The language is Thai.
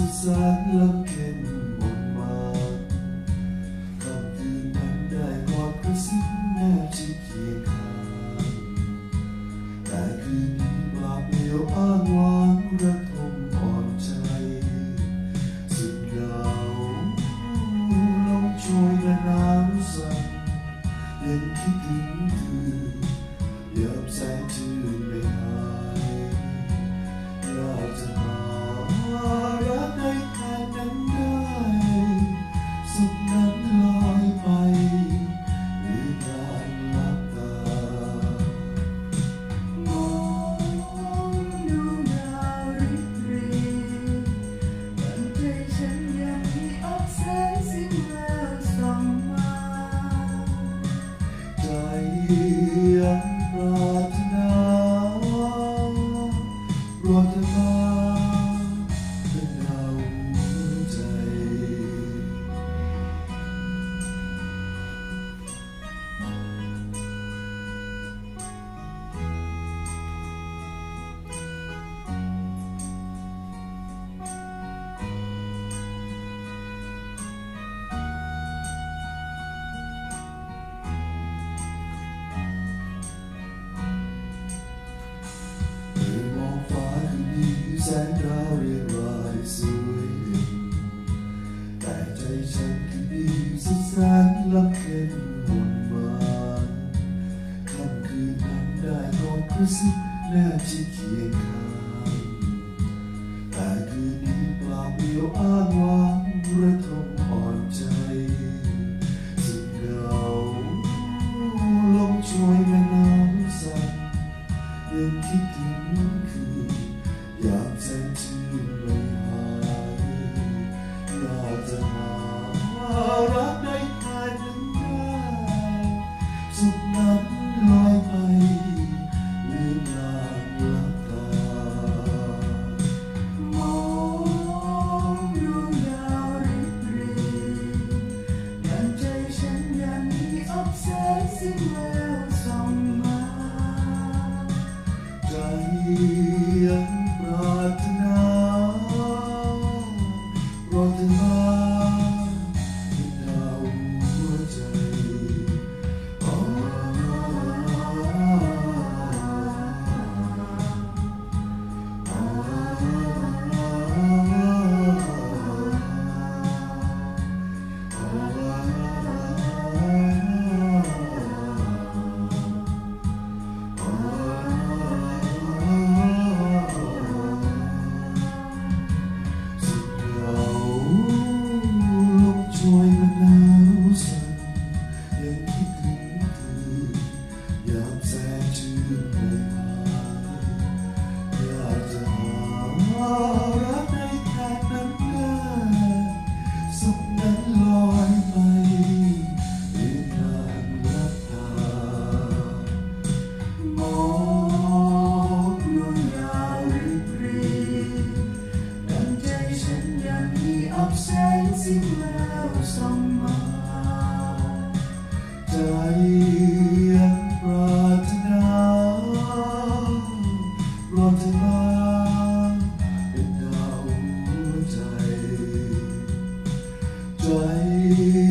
inside looking 그것은 내가 지키에 감 아그니 마음이요 아와 물에 통 혼자이 즐거운 롱초이 맨나무사 옛기 드문 그 얌생지운 you. รับในแขกน้ำน้าสุขนั้นลอยไปหรือนานรับตามองดวงดาวริบรีดังใจฉันยังมีอับแสงสิ้นแล้วส่งมาใจ Deus.